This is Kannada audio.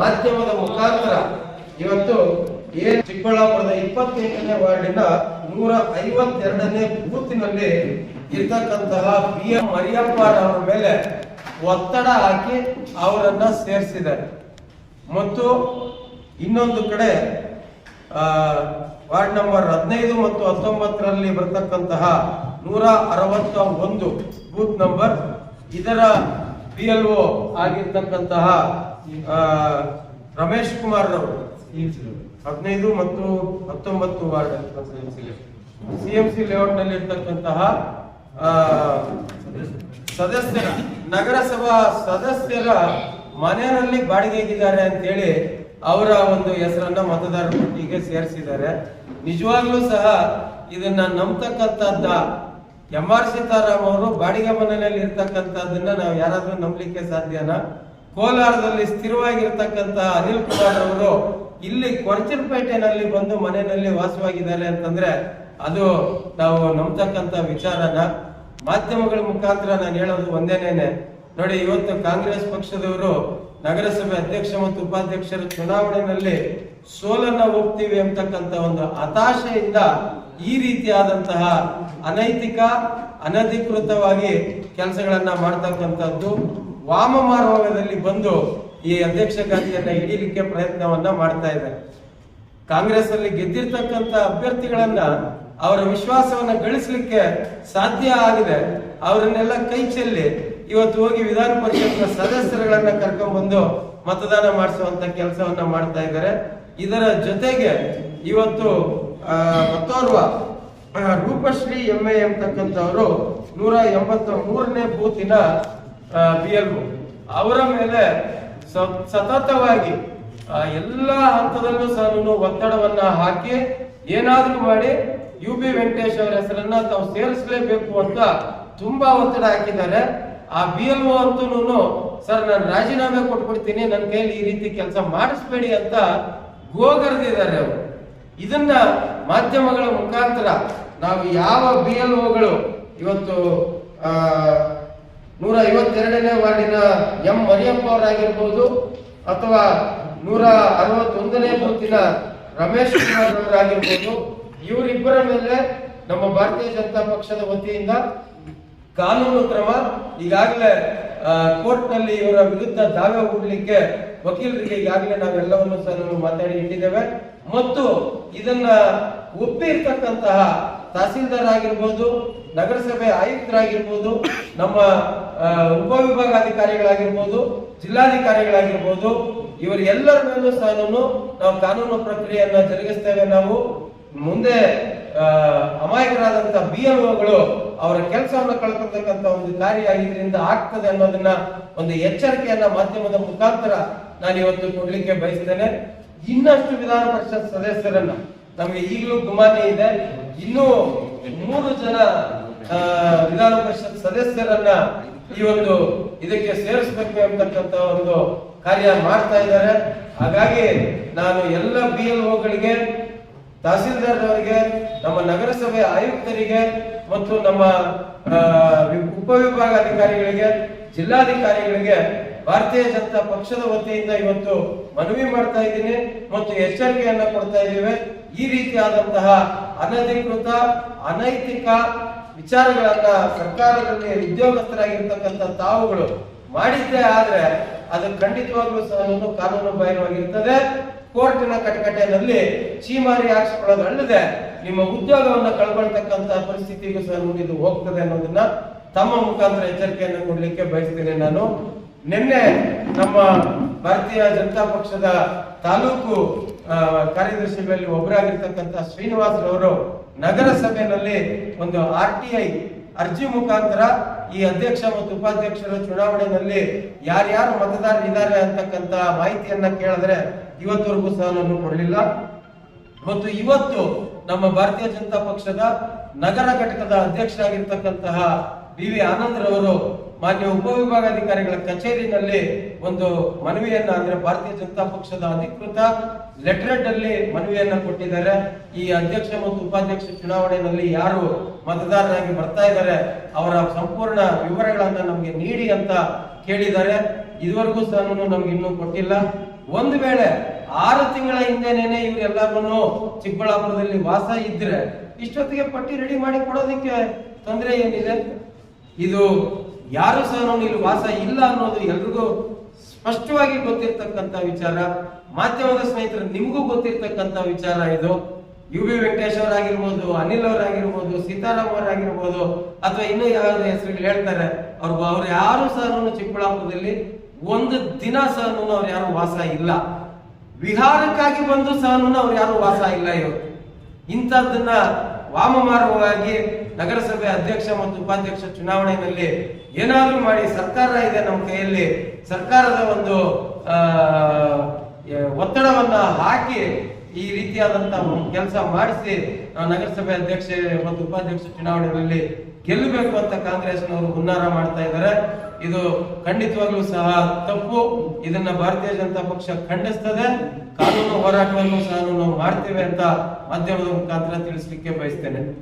ಮಾಧ್ಯಮದ ಮುಖಾಂತರ ಇವತ್ತು ಏ ಚಿಕ್ಕಬಳ್ಳಾಪುರದ ಇಪ್ಪತ್ತೆಂಟನೇ ವಾರ್ಡಿನ ನೂರ ಐವತ್ತೆರಡನೇ ಬೂತಿನಲ್ಲಿ ಇರ್ತಕ್ಕಂತಹ ಬಿ ಎಂ ಮರಿಯಪ್ಪ ಅವರ ಮೇಲೆ ಒತ್ತಡ ಹಾಕಿ ಅವರನ್ನ ಸೇರಿಸಿದ್ದಾರೆ. ಮತ್ತು ಇನ್ನೊಂದು ಕಡೆ ವಾರ್ಡ್ ನಂಬರ್ ಹದಿನೈದು ಮತ್ತು ಹತ್ತೊಂಬತ್ತರಲ್ಲಿ ಬರ್ತಕ್ಕಂತಹ ನೂರ ಅರವತ್ತ ಒಂದು ಬೂತ್ ನಂಬರ್ ಇದರ ಬಿ ಎಲ್ ಒ ಆಗಿರ್ತಕ್ಕಂತಹ ರಮೇಶ್ ಕುಮಾರ್ ಅವರು ಹದಿನೈದು ಮತ್ತು ಹತ್ತೊಂಬತ್ತು ವಾರ್ಡ್ ಸಿ ಎಂ ಸಿ ಲೇಔಟ್ನಲ್ಲಿ ಇರ್ತಕ್ಕಂತಹ ಸದಸ್ಯರ, ನಗರಸಭಾ ಸದಸ್ಯರ ಮನೆಯಲ್ಲಿ ಬಾಡಿಗೆಗಿದ್ದಾರೆ ಅಂತೇಳಿ ಅವರ ಒಂದು ಹೆಸರನ್ನ ಮತದಾರರ ಪಟ್ಟಿಗೆ ಸೇರಿಸಿದ್ದಾರೆ. ನಿಜವಾಗ್ಲೂ ಸಹ ಇದನ್ನ ನಂಬತಕ್ಕಂಥದ್ದ ಎಂ ಆರ್ ಸೀತಾರಾಮ್ ಅವರು ಬಾಡಿಗೆ ಮನೆಯಲ್ಲಿ ಇರ್ತಕ್ಕಂಥದ್ದನ್ನ ನಾವು ಯಾರಾದ್ರೂ ನಂಬಲಿಕ್ಕೆ ಸಾಧ್ಯನಾ? ಕೋಲಾರದಲ್ಲಿ ಸ್ಥಿರವಾಗಿರ್ತಕ್ಕಂಥ ಅನಿಲ್ ಕುಮಾರ್ ಅವರು ಇಲ್ಲಿ ಕೊರಚನಪೇಟೆನಲ್ಲಿ ಬಂದು ಮನೆಯಲ್ಲಿ ವಾಸವಾಗಿದ್ದಾರೆ ಅಂತಂದ್ರೆ ಅದು ನಾವು ನಂಬತಕ್ಕಂತ ವಿಚಾರನ ಮಾಧ್ಯಮಗಳ ಮುಖಾಂತರ ನಾನು ಹೇಳೋದು ಒಂದೇನೇನೆ. ನೋಡಿ, ಇವತ್ತು ಕಾಂಗ್ರೆಸ್ ಪಕ್ಷದವರು ನಗರಸಭೆ ಅಧ್ಯಕ್ಷ ಮತ್ತು ಉಪಾಧ್ಯಕ್ಷರ ಚುನಾವಣೆಯಲ್ಲಿ ಸೋಲನ್ನ ಹೋಗ್ತೀವಿ ಅಂತಕ್ಕಂಥ ಒಂದು ಹತಾಶೆಯಿಂದ ಈ ರೀತಿಯಾದಂತಹ ಅನೈತಿಕ, ಅನಧಿಕೃತವಾಗಿ ಕೆಲಸಗಳನ್ನ ಮಾಡ್ತಕ್ಕಂಥದ್ದು ವಾಮ ಮಾರ್ಗದಲ್ಲಿ ಬಂದು ಈ ಅಧ್ಯಕ್ಷ ಗಾದಿಯನ್ನ ಹಿಡಿಲಿಕ್ಕೆ ಪ್ರಯತ್ನವನ್ನ ಮಾಡ್ತಾ ಇದ್ದಾರೆ. ಕಾಂಗ್ರೆಸ್ ಅಲ್ಲಿ ಗೆದ್ದಿರ್ತಕ್ಕಂಥ ಅಭ್ಯರ್ಥಿಗಳನ್ನ ಅವರ ವಿಶ್ವಾಸವನ್ನ ಗಳಿಸಲಿಕ್ಕೆ ಸಾಧ್ಯ ಆಗಿದೆ. ಅವರನ್ನೆಲ್ಲ ಕೈ ಚೆಲ್ಲಿ ಇವತ್ತು ಹೋಗಿ ವಿಧಾನ ಪರಿಷತ್ನ ಸದಸ್ಯರುಗಳನ್ನ ಕರ್ಕೊಂಡ್ ಬಂದು ಮತದಾನ ಮಾಡಿಸುವಂತ ಕೆಲಸವನ್ನ ಮಾಡ್ತಾ ಇದ್ದಾರೆ. ಇದರ ಜೊತೆಗೆ ಇವತ್ತು ಮತ್ತೋರ್ವ ರೂಪಶ್ರೀ ಎಂ ಎ ಎಂಬತಕ್ಕಂಥವರು ನೂರ ಎಂಬತ್ತ ಮೂರನೇ ಬೂತಿನ ಬಿ ಎಲ್ ಅವರ ಮೇಲೆ ಸತತವಾಗಿ ಎಲ್ಲಾ ಹಂತದಲ್ಲೂ ಸಹ ಒತ್ತಡವನ್ನ ಹಾಕಿ, ಏನಾದ್ರೂ ಮಾಡಿ, ಯು ಬಿ ವೆಂಕಟೇಶ್ ಅವರ ಹೆಸರನ್ನ ತಾವು ಸೇರಿಸಲೇಬೇಕು ಅಂತ ತುಂಬಾ ಒತ್ತಡ ಹಾಕಿದ್ದಾರೆ. ಆ ಬಿ ಎಲ್ ಒ ಅಂತೂ ಸರ್, ನಾನು ರಾಜೀನಾಮೆ ಕೊಟ್ಬಿಡ್ತೀನಿ ನನ್ನ ಕೈಯಲ್ಲಿ ಈ ರೀತಿ ಕೆಲಸ ಮಾಡಿಸ್ಬೇಡಿ ಅಂತ ಗೋಗರ್ದಿದ್ದಾರೆ ಅವರು. ಇದನ್ನ ಮಾಧ್ಯಮಗಳ ಮುಖಾಂತರ ನಾವು ಯಾವ ಬಿ ಎಲ್ ಒಗಳು ಇವತ್ತು ನೂರ ಐವತ್ತೆರಡನೇ ವಾರ್ಡಿನ ಎಂ ಮರಿಯಪ್ಪ ಅವರಾಗಿರ್ಬೋದು ಅಥವಾ ನೂರ ಅರವತ್ತೊಂದನೇ ಬೂತಿನ ರಮೇಶ್ ಕುಮಾರ್ ಅವರಾಗಿರ್ಬೋದು. ಇವರಿಬ್ಬರ ಮೇಲೆ ನಮ್ಮ ಭಾರತೀಯ ಜನತಾ ಪಕ್ಷದ ವತಿಯಿಂದ ಕಾನೂನು ಕ್ರಮ ಈಗಾಗಲೇ ಕೋರ್ಟ್ನಲ್ಲಿ ಇವರ ವಿರುದ್ಧ ದಾವೆ ಹೂಡಲಿಕ್ಕೆ ವಕೀಲರಿಗೆ ಈಗಾಗಲೇ ನಾವೆಲ್ಲವನ್ನು ಸಹ ಮಾತಾಡಿ ಇಟ್ಟಿದ್ದೇವೆ. ಮತ್ತು ಇದನ್ನ ಒಪ್ಪಿರ್ತಕ್ಕಂತಹ ತಹಸೀಲ್ದಾರ್ ಆಗಿರ್ಬೋದು, ನಗರಸಭೆ ಆಯುಕ್ತರಾಗಿರ್ಬೋದು, ನಮ್ಮ ಉಪ ಉಪವಿಭಾಗಾಧಿಕಾರಿಗಳಾಗಿರ್ಬೋದು, ಜಿಲ್ಲಾಧಿಕಾರಿಗಳಾಗಿರ್ಬೋದು ಇವರು ಎಲ್ಲರ ಮೇಲೂ ಸಹ ನಾವು ಕಾನೂನು ಪ್ರಕ್ರಿಯೆಯನ್ನ ಜರುಗಿಸ್ತೇವೆ. ನಾವು ಮುಂದೆ ಅಮಾಯಕರಾದಂತ ಬಿ ಎಂಒಗಳು ಒಗಳು ಅವರ ಕೆಲಸವನ್ನು ಕಳ್ಕೊಳ್ತಕ್ಕಂತ ಒಂದು ಕಾರ್ಯ ಇದರಿಂದ ಆಗ್ತದೆ ಅನ್ನೋದನ್ನ ಒಂದು ಎಚ್ಚರಿಕೆಯನ್ನ ಮಾಧ್ಯಮದ ಮುಖಾಂತರ ನಾನು ಇವತ್ತು ಕೊಡ್ಲಿಕ್ಕೆ ಬಯಸ್ತೇನೆ. ಇನ್ನಷ್ಟು ವಿಧಾನ ಪರಿಷತ್ ಸದಸ್ಯರನ್ನ ನಮಗೆ ಈಗಲೂ ಗುಮಾನಿ ಇದೆ. ಇನ್ನೂ ಮೂರು ಜನ ವಿಧಾನ ಪರಿಷತ್ ಸದಸ್ಯರನ್ನ ಈ ಒಂದು ಇದಕ್ಕೆ ಸೇರಿಸಬೇಕು ಎಂಬತಕ್ಕಂತ ಒಂದು ಕಾರ್ಯ ಮಾಡ್ತಾ ಇದ್ದಾರೆ. ಹಾಗಾಗಿ ನಾನು ಎಲ್ಲ ಬಿ ಎಲ್ ಒಗಳಿಗೆ ತಹಸೀಲ್ದಾರ್ ಅವರಿಗೆ ನಮ್ಮ ನಗರಸಭೆ ಆಯುಕ್ತರಿಗೆ ಮತ್ತು ನಮ್ಮ ಉಪವಿಭಾಗಾಧಿಕಾರಿಗಳಿಗೆ, ಜಿಲ್ಲಾಧಿಕಾರಿಗಳಿಗೆ ಭಾರತೀಯ ಜನತಾ ಪಕ್ಷದ ವತಿಯಿಂದ ಇವತ್ತು ಮನವಿ ಮಾಡ್ತಾ ಇದ್ದೀನಿ ಮತ್ತು ಎಚ್ಚರಿಕೆಯನ್ನ ಕೊಡ್ತಾ ಇದ್ದೇವೆ. ಈ ರೀತಿಯಾದಂತಹ ಅನಧಿಕೃತ, ಅನೈತಿಕ ವಿಚಾರಗಳನ್ನ ಸರ್ಕಾರದಲ್ಲಿ ಉದ್ಯೋಗಸ್ಥರಾಗಿರ್ತಕ್ಕಂಥ ತಾವುಗಳು ಮಾಡಿದ್ದೇ ಆದ್ರೆ ಅದು ಖಂಡಿತವಾಗ್ಲೂ ಸಹ ಕಾನೂನು ಬಾಹಿರವಾಗಿರ್ತದೆ ಕೋರ್ಟಿನ ಕಟಕಟೆಯಲ್ಲಿ ಚೀಮಾರಿ ಹಾಕಿಸ್ಕೊಳ್ಳೋದಲ್ಲದೆ ನಿಮ್ಮ ಉದ್ಯೋಗವನ್ನ ಕಳ್ಕೊಳ್ತಕ್ಕಂತಹ ಪರಿಸ್ಥಿತಿಗೂ ಸಹ ಇದು ಹೋಗ್ತದೆ ಅನ್ನೋದನ್ನ ತಮ್ಮ ಮುಖಾಂತರ ಎಚ್ಚರಿಕೆಯನ್ನು ಕೊಡ್ಲಿಕ್ಕೆ ಬಯಸ್ತೇನೆ ನಾನು. ನಿನ್ನೆ ನಮ್ಮ ಭಾರತೀಯ ಜನತಾ ಪಕ್ಷದ ತಾಲೂಕು ಕಾರ್ಯದರ್ಶಿಗಳಲ್ಲಿ ಒಬ್ಬರಾಗಿರ್ತಕ್ಕಂಥ ಶ್ರೀನಿವಾಸ್ ರವರು ನಗರಸಭೆಯಲ್ಲಿ ಒಂದು ಆರ್ ಟಿ ಐ ಅರ್ಜಿ ಮುಖಾಂತರ ಈ ಅಧ್ಯಕ್ಷ ಮತ್ತು ಉಪಾಧ್ಯಕ್ಷರ ಚುನಾವಣೆಯಲ್ಲಿ ಯಾರ್ಯಾರು ಮತದಾರರಿದ್ದಾರೆ ಅಂತಕ್ಕಂತ ಮಾಹಿತಿಯನ್ನ ಕೇಳಿದ್ರೆ ಇವತ್ತವರೆಗೂ ಸಹ ನಾನು ಕೊಡಲಿಲ್ಲ. ಮತ್ತು ಇವತ್ತು ನಮ್ಮ ಭಾರತೀಯ ಜನತಾ ಪಕ್ಷದ ನಗರ ಘಟಕದ ಅಧ್ಯಕ್ಷರಾಗಿರ್ತಕ್ಕಂತಹ ಬಿ ವಿ ಆನಂದ್ ರವರು ಮಾನ್ಯ ಉಪವಿಭಾಗಾಧಿಕಾರಿಗಳ ಕಚೇರಿನಲ್ಲಿ ಒಂದು ಮನವಿಯನ್ನ ಅಂದ್ರೆ ಭಾರತೀಯ ಜನತಾ ಪಕ್ಷದ ಅಧಿಕೃತ ಲೆಟರ್ ಅಲ್ಲಿ ಮನವಿಯನ್ನ ಕೊಟ್ಟಿದ್ದಾರೆ. ಈ ಅಧ್ಯಕ್ಷ ಮತ್ತು ಉಪಾಧ್ಯಕ್ಷ ಚುನಾವಣೆಯಲ್ಲಿ ಯಾರು ಮತದಾರರಾಗಿ ಬರ್ತಾ ಇದ್ದಾರೆ, ಅವರ ಸಂಪೂರ್ಣ ವಿವರಗಳನ್ನ ನಮಗೆ ನೀಡಿ ಅಂತ ಕೇಳಿದ್ದಾರೆ. ಇದುವರೆಗೂ ಸಹ ನಮ್ಗೆ ಇನ್ನೂ ಕೊಟ್ಟಿಲ್ಲ. ಒಂದು ವೇಳೆ ಆರು ತಿಂಗಳ ಹಿಂದೆನೇನೆ ಇವರೆಲ್ಲರೂ ಚಿಕ್ಕಬಳ್ಳಾಪುರದಲ್ಲಿ ವಾಸ ಇದ್ರೆ ಇಷ್ಟೊತ್ತಿಗೆ ಪಟ್ಟಿ ರೆಡಿ ಮಾಡಿ ಕೊಡೋದಕ್ಕೆ ತೊಂದರೆ ಏನಿದೆ? ಇದು ಯಾರು ಸಹ ಇಲ್ಲಿ ವಾಸ ಇಲ್ಲ ಅನ್ನೋದು ಎಲ್ರಿಗೂ ಸ್ಪಷ್ಟವಾಗಿ ಗೊತ್ತಿರ್ತಕ್ಕಂಥ ವಿಚಾರ. ಮಾಧ್ಯಮದ ಸ್ನೇಹಿತರು ನಿಮಗೂ ಗೊತ್ತಿರ್ತಕ್ಕಂಥ ವಿಚಾರ ಇದು. ಯು ಬಿ ವೆಂಕಟೇಶ್ ಅವರಾಗಿರ್ಬೋದು, ಅನಿಲ್ ಅವರಾಗಿರ್ಬೋದು, ಸೀತಾರಾಮ್ ಅವರಾಗಿರ್ಬೋದು, ಅಥವಾ ಇನ್ನೂ ಯಾವ್ದು ಹೆಸರು ಹೇಳ್ತಾರೆ, ಅವ್ರು ಅವ್ರು ಯಾರು ಸಹ ಚಿಕ್ಕಬಳ್ಳಾಪುರದಲ್ಲಿ ಒಂದು ದಿನ ಸಹ ಅವ್ರು ಯಾರು ವಾಸ ಇಲ್ಲ. ವಿಹಾರಕ್ಕಾಗಿ ಬಂದು ಸಹ ಅವ್ರು ಯಾರು ವಾಸ ಇಲ್ಲ ಇವತ್ತು. ಇಂಥದ್ದನ್ನ ವಾಮಮಾರ್ಗವಾಗಿ ನಗರಸಭೆ ಅಧ್ಯಕ್ಷ ಮತ್ತು ಉಪಾಧ್ಯಕ್ಷ ಚುನಾವಣೆಯಲ್ಲಿ ಏನಾದರೂ ಮಾಡಿ ಸರ್ಕಾರ ಇದೆ ನಮ್ಮ ಕೈಯಲ್ಲಿ, ಸರ್ಕಾರದ ಒಂದು ಒತ್ತಡವನ್ನು ಹಾಕಿ ಈ ರೀತಿಯಾದಂತ ಕೆಲಸ ಮಾಡಿಸಿ ನಗರಸಭೆ ಅಧ್ಯಕ್ಷ ಮತ್ತು ಉಪಾಧ್ಯಕ್ಷ ಚುನಾವಣೆಯಲ್ಲಿ ಗೆಲ್ಲಬೇಕು ಅಂತ ಕಾಂಗ್ರೆಸ್ನವರು ಹುನ್ನಾರ ಮಾಡ್ತಾ ಇದ್ದಾರೆ. ಇದು ಖಂಡಿತವಾಗ್ಲೂ ಸಹ ತಪ್ಪು. ಇದನ್ನ ಭಾರತೀಯ ಜನತಾ ಪಕ್ಷ ಖಂಡಿಸ್ತದೆ. ಕಾನೂನು ಹೋರಾಟವನ್ನು ಸಹ ನಾವು ಮಾಡ್ತೇವೆ ಅಂತ ಮಾಧ್ಯಮದ ಮುಖಾಂತರ ತಿಳಿಸ್ಲಿಕ್ಕೆ ಬಯಸ್ತೇನೆ.